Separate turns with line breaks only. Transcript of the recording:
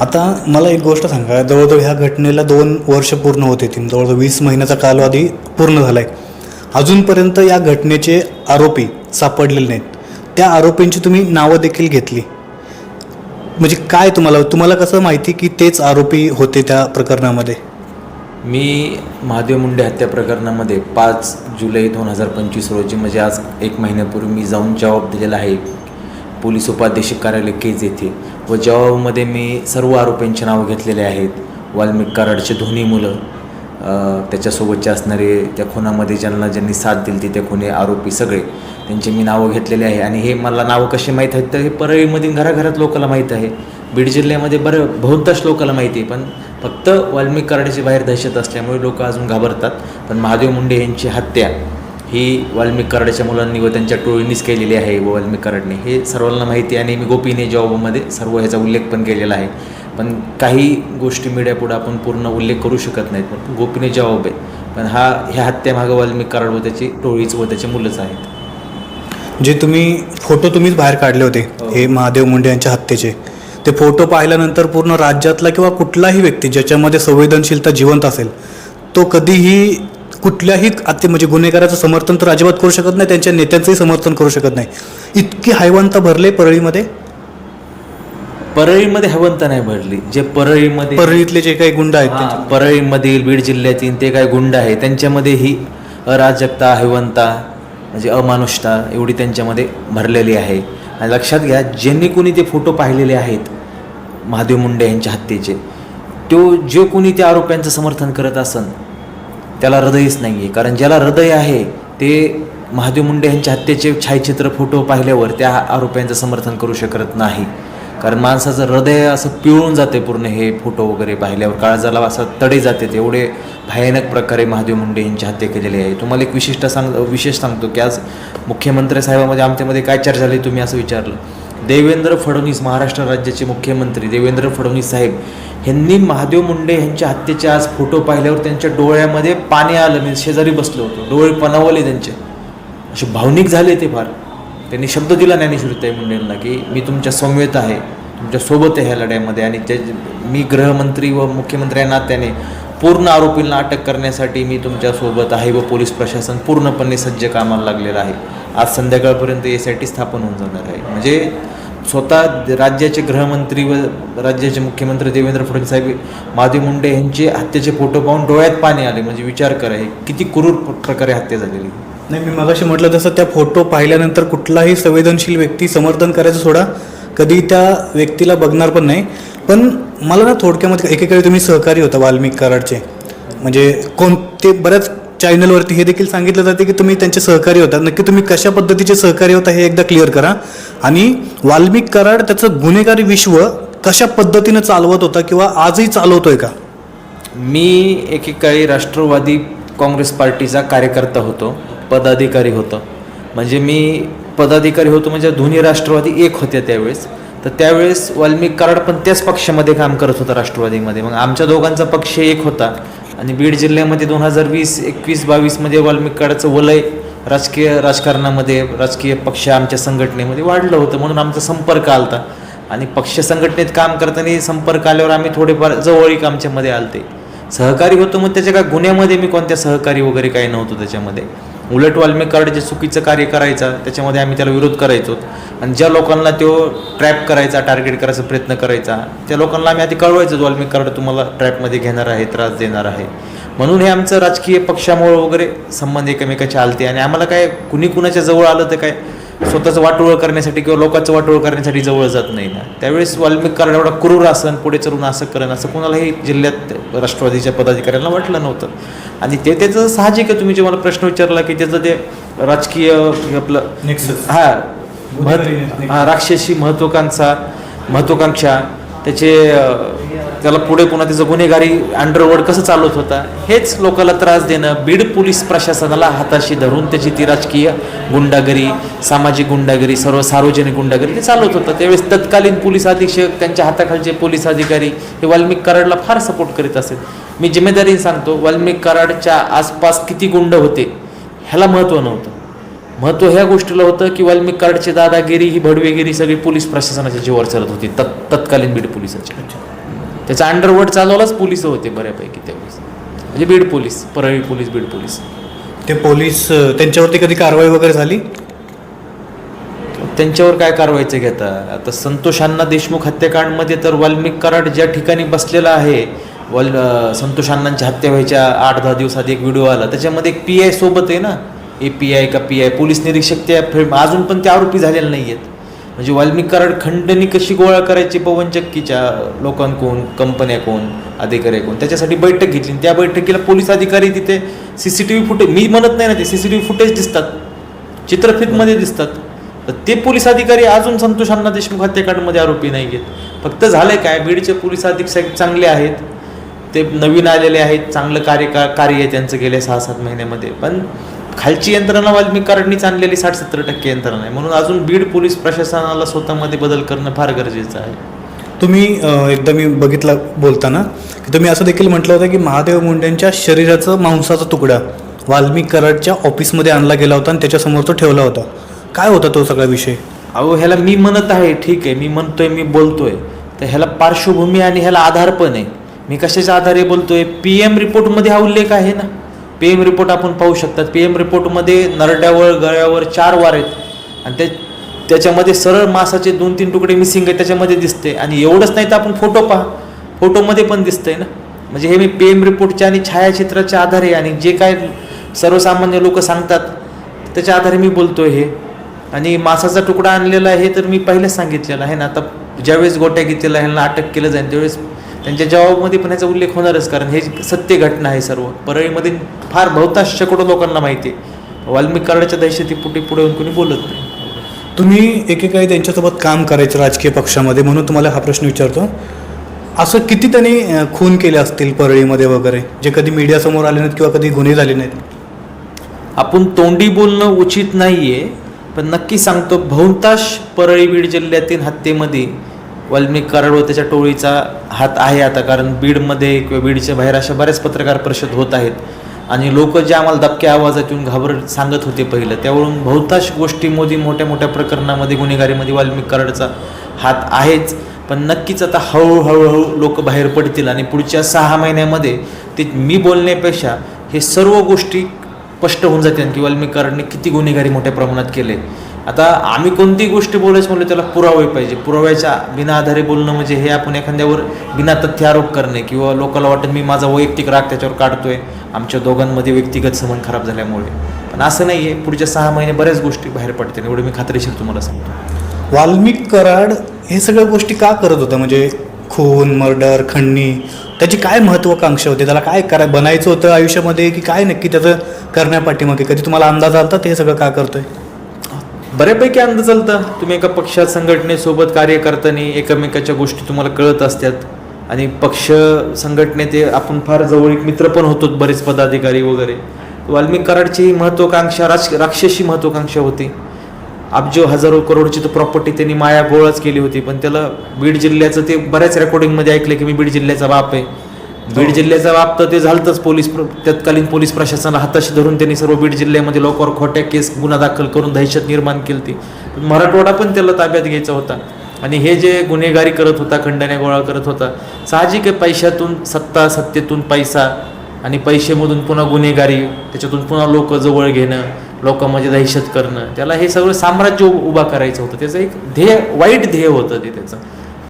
आता मला एक गोष्ट सांगा. जवळजवळ ह्या घटनेला दोन वर्ष पूर्ण होत येतील. जवळजवळ वीस महिन्याचा कालावधी पूर्ण झाला आहे अजूनपर्यंत या घटनेचे आरोपी सापडलेले नाहीत. त्या आरोपींची तुम्ही नावं देखील घेतली. म्हणजे काय तुम्हाला तुम्हाला कसं माहिती की तेच आरोपी होते त्या प्रकरणामध्ये?
मी महादेव मुंडे हत्या प्रकरणामध्ये पाच जुलै दोन हजार पंचवीस रोजी म्हणजे आज एक महिन्यापूर्वी मी जाऊन जबाब दिलेला आहे. पोलीस उपाधीक्षक कार्यालय केज येथे. व जवाबमध्ये मी सर्व आरोपींची नावं घेतलेले आहेत. वाल्मिक कराडचे दोन्ही मुलं त्याच्यासोबतचे असणारे त्या खुनामध्ये ज्यांना ज्यांनी साथ दिली ती त्या खुने आरोपी सगळे. त्यांचे मी नावं घेतलेले आहे. आणि हे मला नावं कशी माहीत आहेत तर हे परळीमधील घराघरात लोकांना माहीत आहे. बीड जिल्ह्यामध्ये बरं बहुतांश लोकांना माहिती आहे. पण फक्त वाल्मिक कराडची बाहेर दहशत असल्यामुळे लोक अजून घाबरतात. पण महादेव मुंडे यांची हत्या ही वाल्मिक कराडच्या मुलांनी व त्यांच्या टोळीनीच केलेली आहे व वाल्मिक कराडने. हे सर्वांना माहिती आहे आणि मी गोपीने जॉबमध्ये सर्व ह्याचा उल्लेख पण केलेला आहे. पण काही गोष्टी मीडियापुढे आपण पूर्ण उल्लेख करू शकत नाहीत. पण गोपीने जबाब आहे पण हा ह्या हत्यामागं वाल्मिक कराड व त्याची टोळीच व त्याचे मुलंच आहेत.
जे तुम्ही फोटो तुम्हीच बाहेर काढले होते हे. महादेव मुंडे यांच्या हत्येचे. ते फोटो पाहिल्यानंतर पूर्ण राज्यातला किंवा कुठलाही व्यक्ती ज्याच्यामध्ये संवेदनशीलता जिवंत असेल तो कधीही कुठल्याही हत्ये म्हणजे गुन्हेगाराचं समर्थन तर अजिबात करू शकत नाही त्यांच्या नेत्यांचंही समर्थन करू शकत नाही. इतकी हैवांत भरले परळीमध्ये?
परळीमध्ये हवंत नाही भरली. जे परळीमध्ये
परळीतले जे काही गुंड आहेत
परळीमधील बीड जिल्ह्यातील ते काय गुंड आहे त्यांच्यामध्ये ही अराजकता हैवंता म्हणजे अमानुषता एवढी त्यांच्यामध्ये भरलेली आहे. आणि लक्षात घ्या ज्यांनी कोणी ते फोटो पाहिलेले आहेत महादेव मुंडे यांच्या हत्येचे तो जे कोणी त्या आरोप्यांचं समर्थन करत असन त्याला हृदयच नाही आहे कारण ज्याला हृदय आहे ते महादेव मुंडे यांच्या हत्येचे छायाचित्र फोटो पाहिल्यावर त्या आरोप्यांचं समर्थन करू शकत नाही. कारण माणसाचं हृदय असं पिळून जाते पूर्ण हे फोटो वगैरे पाहिल्यावर. काळजाला असं तडे जाते. एवढे भयानक प्रकारे महादेव मुंडे यांची हत्या केलेली आहे. तुम्हाला एक विशिष्ट सांग विशेष सांगतो की आज मुख्यमंत्री साहेबामध्ये आमच्यामध्ये काय चर्चा झाली तुम्ही असं विचारलं. देवेंद्र फडणवीस महाराष्ट्र राज्याचे मुख्यमंत्री देवेंद्र फडणवीस साहेब यांनी महादेव मुंडे यांच्या हत्येचे आज फोटो पाहिल्यावर त्यांच्या डोळ्यामध्ये पाणी आलं मी शेजारी बसलो होतो. डोळे पणावले त्यांचे. असे भावनिक झाले ते फार. त्यांनी शब्द दिला ज्ञानेश्वरीताई मुंडेंना की मी तुमच्या समवेत आहे. तुमच्यासोबत आहे ह्या लढ्यामध्ये आणि त्या मी गृहमंत्री व मुख्यमंत्री या नात्याने पूर्ण आरोपींना अटक करण्यासाठी मी तुमच्यासोबत आहे व पोलीस प्रशासन पूर्णपणे सज्ज कामाला लागलेलं आहे. आज संध्याकाळपर्यंत यासाठी स्थापन होऊन जाणार आहे. म्हणजे स्वतः राज्याचे गृहमंत्री व राज्याचे मुख्यमंत्री देवेंद्र फडणवीस साहेब महादेव मुंडे यांचे हत्येचे फोटो पाहून डोळ्यात पाणी आले. म्हणजे विचार करा हे किती क्रूर प्रकारे हत्या झालेली
नाही मी मगाशी म्हटलं तसं त्या फोटो पाहिल्यानंतर कुठलाही संवेदनशील व्यक्ती समर्थन करायचं सोडा. कधी त्या व्यक्तीला बघणार पण नाही. पण मला ना थोडक्यामध्ये एकेकाळी तुम्ही सहकारी होता वाल्मिक कराडचे. म्हणजे कोणते बऱ्याच चॅनलवरती हे देखील सांगितलं जाते की तुम्ही त्यांचे सहकारी होता. नक्की तुम्ही कशा पद्धतीचे सहकारी होता हे एकदा क्लिअर करा. आणि वाल्मिक कराड त्याचं गुन्हेगारी विश्व कशा पद्धतीनं चालवत होता किंवा आजही चालवतोय का?
मी एकेकाळी राष्ट्रवादी काँग्रेस पार्टीचा कार्यकर्ता होतो पदाधिकारी होतो. म्हणजे मी पदाधिकारी होतो म्हणजे दोन्ही राष्ट्रवादी एक होत्या त्यावेळेस. तर त्यावेळेस वाल्मिक कराड पण त्याच पक्षामध्ये काम करत होता राष्ट्रवादीमध्ये. मग आमच्या दोघांचा पक्ष एक होता. आणि बीड जिल्ह्यामध्ये दोन हजार वीस एकवीस बावीसमध्ये वाल्मिकाडाचं वलय राजकीय राजकारणामध्ये राजकीय पक्ष आमच्या संघटनेमध्ये वाढलं होतं म्हणून आमचा संपर्क आलता. आणि पक्ष संघटनेत काम करताना संपर्क आल्यावर आम्ही थोडेफार जवळीक आमच्यामध्ये आलते. सहकारी होतो मग त्याच्या का गुन्ह्यामध्ये मी कोणत्या सहकारी वगैरे काही नव्हतो त्याच्यामध्ये. उलट वाल्मिक कार्ड जे चुकीचं कार्य करायचा त्याच्यामध्ये आम्ही त्याला विरोध करायचो. आणि ज्या लोकांना तो ट्रॅप करायचा टार्गेट करायचा प्रयत्न करायचा त्या लोकांना आम्ही आधी कळवायचो वाल्मिक कार्ड तुम्हाला ट्रॅपमध्ये घेणार आहे त्रास देणार आहे. म्हणून हे आमचं राजकीय पक्षामुळं वगैरे संबंध एकमेकाचे आलते आणि आम्हाला काय कुणी कुणाच्या जवळ आलं तर काय स्वतःचं वाटोळ करण्यासाठी किंवा लोकांचं वाटोळ करण्यासाठी जवळ जात नाही ना. त्यावेळेस वाल्मिक कार्ड एवढा क्रूर असन पुढे चलून असं करण असं कोणालाही जिल्ह्यात राष्ट्रवादीच्या पदाधिकाऱ्यांना वाटलं नव्हतं. आणि ते त्याचं साहजिक आहे. तुम्ही जे मला प्रश्न विचारला की त्याचं ते राजकीय आपलं. हा
गुन्हेगारी
महत्- हा राक्षसी महत्वाकांक्षा महत्वाकांक्षा त्याचे त्याला पुढे पुन्हा त्याचं गुन्हेगारी अंडरवर्ड कसं चालवत होता हेच लोकांना त्रास देणं बीड पोलीस प्रशासनाला हाताशी धरून त्याची ती राजकीय गुंडागिरी सामाजिक गुंडागिरी सर्व सार्वजनिक गुंडागिरी ते चालवत होतं. त्यावेळेस तत्कालीन पोलीस अधीक्षक त्यांच्या हाताखालचे पोलीस अधिकारी हे वाल्मिक कराडला फार सपोर्ट करीत असेल. मी जिम्मेदारीने सांगतो वाल्मिक कराडच्या आसपास किती गुंड होते ह्याला महत्त्व नव्हतं. महत्त्व ह्या गोष्टीला होतं की वाल्मिक कार्डची दादागिरी ही भडवेगिरी सगळी पोलीस प्रशासनाच्या जीवावर चालत होती तत् तत्कालीन बीड पोलिसाची
त्याचा अंडरवर्ड चालवलाच पोलीस होते बऱ्यापैकी त्यावेळेस म्हणजे Beed police Parli police Beed police
ते पोलीस त्यांच्यावरती कधी कारवाई वगैरे झाली?
त्यांच्यावर काय कारवाईचं घेता? आता संतोष अण्णा देशमुख हत्याकांडमध्ये तर वाल्मिक कराड ज्या ठिकाणी बसलेला आहे वाल संतोष अण्णांची हत्या व्हायच्या आठ दहा दिवसात एक व्हिडिओ आला. त्याच्यामध्ये एक पी आय सोबत आहे ना? ए पी आय का पी आय पोलीस निरीक्षक त्या फिल्म अजून पण ते आरोपी झालेले नाही आहेत म्हणजे वाल्मिक कराड खंडणी कशी गोळा करायची? पवनचक्कीच्या लोकांकडून कंपन्याकडून अधिकाऱ्याकडून. त्याच्यासाठी बैठक घेतली. आणि त्या बैठकीला पोलीस अधिकारी तिथे C C T V footage मी म्हणत नाही ना ते C C T V footage दिसतात. चित्रफितमध्ये दिसतात. तर ते पोलीस अधिकारी अजून संतोष अण्णा देशमुख हत्याकांडमध्ये आरोपी नाही आहेत. फक्त झालंय काय? बीडचे पोलीस अधीक्षक चांगले आहेत. ते नवीन आलेले आहेत. चांगलं कार्य का कार्य आहे त्यांचं गेल्या सहा सात महिन्यामध्ये. पण खालची यंत्रणा वाल्मिक कराडनीच आणलेली साठ सत्तर टक्के यंत्रणा आहे. म्हणून अजून बीड पोलीस प्रशासनाला स्वतःमध्ये बदल करणं फार गरजेचं आहे.
तुम्ही एकदा मी बघितलं बोलताना की तुम्ही असं देखील म्हटलं होतं की महादेव मुंडेंच्या शरीराचं मांसाचा तुकडा वाल्मिक कराडच्या ऑफिसमध्ये आणला गेला होता आणि त्याच्यासमोर तो ठेवला होता. काय होता तो सगळा विषय?
अहो ह्याला मी म्हणत आहे ठीक आहे. मी म्हणतोय मी बोलतोय. तर ह्याला पार्श्वभूमी आणि ह्याला आधार पण आहे. मी कशाच्या आधारे बोलतोय? पी एम रिपोर्टमध्ये हा उल्लेख आहे ना. पी एम रिपोर्ट आपण पाहू शकतात. पी एम रिपोर्टमध्ये नरड्यावर गळ्यावर चार वार आहेत. आणि त्या त्याच्यामध्ये सरळ मासाचे दोन तीन तुकडे मिसिंग आहेत त्याच्यामध्ये दिसते आणि एवढंच नाही तर आपण फोटो पहा. फोटोमध्ये पण दिसतंय ना. म्हणजे हे मी पी एम रिपोर्टच्या आणि छायाचित्राच्या आधारे आणि जे काय सर्वसामान्य लोक सांगतात त्याच्या आधारे मी बोलतोय हे. आणि मासाचा तुकडा आणलेला आहे तर मी पहिलेच सांगितलेलं आहे ना. आता ज्यावेळेस गोट्या घेतलेला ह्यांना अटक केलं जाईल त्यावेळेस त्यांच्या जबाबामध्ये पण ह्याचा उल्लेख होणारच कारण हे सत्य घटना आहे सर्व. परळीमध्ये फार बहुतांश शेकडो लोकांना माहिती आहे. वाल्मिक कराडाच्या दहशतीपुटी पुढे येऊन कोणी बोलत नाही.
तुम्ही एकेकाळी त्यांच्यासोबत काम करायचं राजकीय पक्षामध्ये म्हणून तुम्हाला हा प्रश्न विचारतो. असं किती त्यांनी खून केले असतील परळीमध्ये वगैरे जे कधी मीडियासमोर आले नाहीत किंवा कधी गुन्हे झाले नाहीत?
आपण तोंडी बोलणं उचित नाहीये पण नक्की सांगतो बहुतांश परळी बीड जिल्ह्यातील हत्येमध्ये वाल्मिक कराड व त्याच्या टोळीचा हात आहे आता कारण बीडमध्ये किंवा बीडच्या बाहेर अशा बऱ्याच पत्रकार परिषद होत आहेत. आणि लोक जे आम्हाला दबक्या आवाजात येऊन घाबरत सांगत होते पहिलं त्यावरून बहुतांश गोष्टीमध्ये मोठ्या मोठ्या प्रकरणामध्ये गुन्हेगारीमध्ये वाल्मिक कराडचा हात आहेच. पण नक्कीच आता हळूहळू लोक बाहेर पडतील आणि पुढच्या सहा महिन्यामध्ये ते मी बोलण्यापेक्षा हे सर्व गोष्टी स्पष्ट होऊन जातील. की वाल्मिक कराडने किती गुन्हेगारी मोठ्या प्रमाणात केले. आता आम्ही कोणती गोष्ट बोलायचं म्हणलं त्याला पुरावे पाहिजे. पुराव्याच्या बिना आधारे बोलणं म्हणजे हे आपण एखाद्यावर बिना तथ्य आरोप करणे किंवा लोकांना वाटत मी माझा वैयक्तिक राग त्याच्यावर काढतोय. आमच्या दोघांमध्ये व्यक्तिगत संबंध खराब झाल्यामुळे. पण असं नाही आहे पुढच्या सहा महिने बऱ्याच गोष्टी बाहेर पडतील. एवढं मी खात्रीशीर तुम्हाला सांगतो.
वाल्मिक कराड हे सगळ्या गोष्टी का करत होत्या म्हणजे खून मर्डर खंडणी त्याची काय महत्वाकांक्षा होती? त्याला काय करा बनायचं होतं आयुष्यामध्ये की काय नक्की त्याचं करण्यापाठीमागे? कधी तुम्हाला अंदाज आलता ते हे सगळं का करतोय?
बऱ्यापैकी अंदाज चालतं. तुम्ही एका पक्षात संघटनेसोबत कार्य करताना एकमेकाच्या गोष्टी तुम्हाला कळत असतात. आणि पक्ष संघटनेत आपण फार जवळीक मित्र पण होतो बरेच पदाधिकारी वगैरे. वाल्मिक कराडची ही महत्वाकांक्षा राज राक्षसी महत्वाकांक्षा होती. अब्जो हजारो करोडची तर प्रॉपर्टी त्यांनी माया गोळाच केली होती. पण त्याला बीड जिल्ह्याचं ते बऱ्याच रेकॉर्डिंगमध्ये ऐकलं की मी बीड जिल्ह्याचा बाप आहे. बीड जिल्ह्याचा बाबत तर ते झालंच पोलीस तत्कालीन पोलीस प्रशासनाला हाताशी धरून त्यांनी सर्व बीड जिल्ह्यामध्ये लोकांवर खोट्या केस गुन्हा दाखल करून दहशत निर्माण केली ती मराठवाडा पण त्याला ताब्यात घ्यायचा होता. आणि हे जे गुन्हेगारी करत होता खंडण्या गोळा करत होता साहजिक पैशातून सत्ता सत्तेतून पैसा आणि पैसेमधून पुन्हा गुन्हेगारी त्याच्यातून पुन्हा लोक जवळ घेणं लोकांमध्ये दहशत करणं त्याला हे सगळं साम्राज्य उभा करायचं होतं. त्याचं एक ध्येय वाईट ध्येय होतं ते त्याचं.